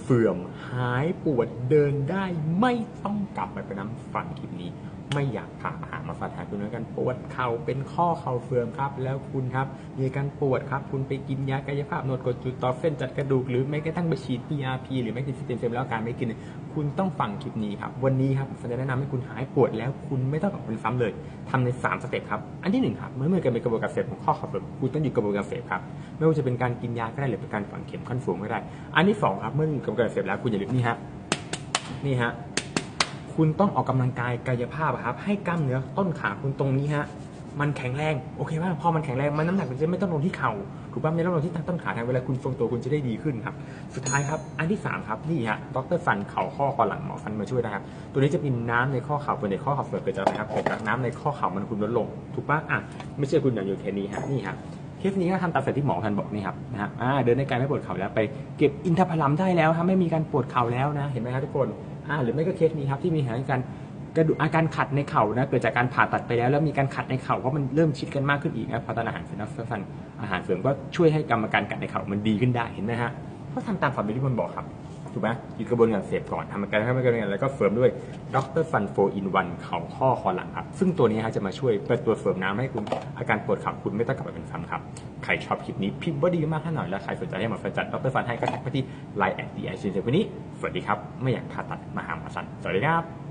เฟื่อมหายปวดเดินได้ไม่ต้องกลับไปเป็นน้ำฟังคลิปนี้ไม่อยากพามาหามาฟันหาคุณด้วกันปวดเข่าเป็นข้อเข่าเฟื่อมครับ แล้วคุณครับมีการปวดครับ คุณไปกินยากายภาพนวดกดจุดต่อเส้นจัดกระดูกหรือแม้กระทั่งไปฉีด PRP หรือแม้กระทั่งซิสเต็มเซมแล้วการไม่กิน คุณต้องฟังคลิปนี้ครับ วันนี้ครับผมจะแนะนำให้คุณหายปวดแล้วคุณไม่ต้องกลับเป็นซ้ำเลยทำในสามสเต็ปครับ อันที่หนึ่งครับเมื่อเมื่อกันเป็นกระบวนการเสพของข้อเข่าเฟื่อมคุณต้องหยุดกระบวนการเสพครับไม่ว่าจะเป็นการกินยาก็ได้หรือเป็นการฝังเข็มขั้นสูงก็ได้ อันที่สองครับเมื่อหยุดกระบวนการเสพแล้วคุณอย่าลืมนี่ฮะนี่ฮะ คุณต้องออกกำลังกายกายภาพครับ ให้กล้ามเนื้อต้นขาคุณตรงนี้ฮะมันแข็งแรงโอเคป่ะพอมันแข็งแรงมันน้ำหนักมันจะไม่ต้องลงที่เข่าถูกป่ะไม่ต้องลงที่ต้นขาทางเวลาคุณทรงตัวคุณจะได้ดีขึ้นครับ สุดท้ายครับอันที่สามครับนี่ฮะดรฟันเข่าข้อคอหลังหมอฟันมาช่วยนะครับ ตัวนี้จะเป็นน้ำในข้อเข่าเป็นในข้อเข่าเสื่อมเกิดจากอะไรครับเกิดจากน้ำในข้อเข่ามันคุณลดลง ถูกป่ะอะไม่ใช่คุณอย่างอยู่แค่นี้ฮะนี่ฮะเคสนี้ก็ทำตามสเต็ปที่หมอพันบอกนี่ครับนะฮะอ่าเดินในกายไม่ปวดเข่าแล้วไป เก็บอินทผลัมได้แล้วครับไม่มีการปวดเข่าแล้วนะ เห็นไหมครับทุกคน อ่าหรือไม่ก็เคสนี้ครับที่มีอาการกระดูกอาการขัดในเข่านะเกิดจากการผ่าตัดไปแล้วแล้วมีการขัดในเข่าเพราะมันเริ่มชิดกันมากขึ้นอีกนะพอตอนอาหารเสริมนะฟันอาหารเสริมก็ช่วยให้กรรมการกัดในเข่ามันดีขึ้นได้เห็นไหมฮะ เพราะทำตามฝันที่คุณบอกครับ ถูกไหมหยุดกระบวนการเสพก่อนทำการให้มันกระบวนการแล้วก็เฟิร์มด้วยด็อกเตอร์ฟันโฟอินวันเข่าข้อคอหลังครับ ซึ่งตัวนี้ฮะจะมาช่วยเป็นตัวเฟิร์มน้ำให้คุณอาการปวดเข่าคุณไม่ต้องกลับไปเป็นซ้ำครับ ใครชอบคลิปนี้พิมพ์ว่าดีมากให้หน่อยแล้วใครสนใจให้มาฟันจัดด็อกเตอร์ฟันให้ก็ทักไปที่ไลน์แอดดีไอซีวันนี้ สวัสดีครับ ไม่อยากผ่าตัดมาหาหมอสันสวัสดีครับ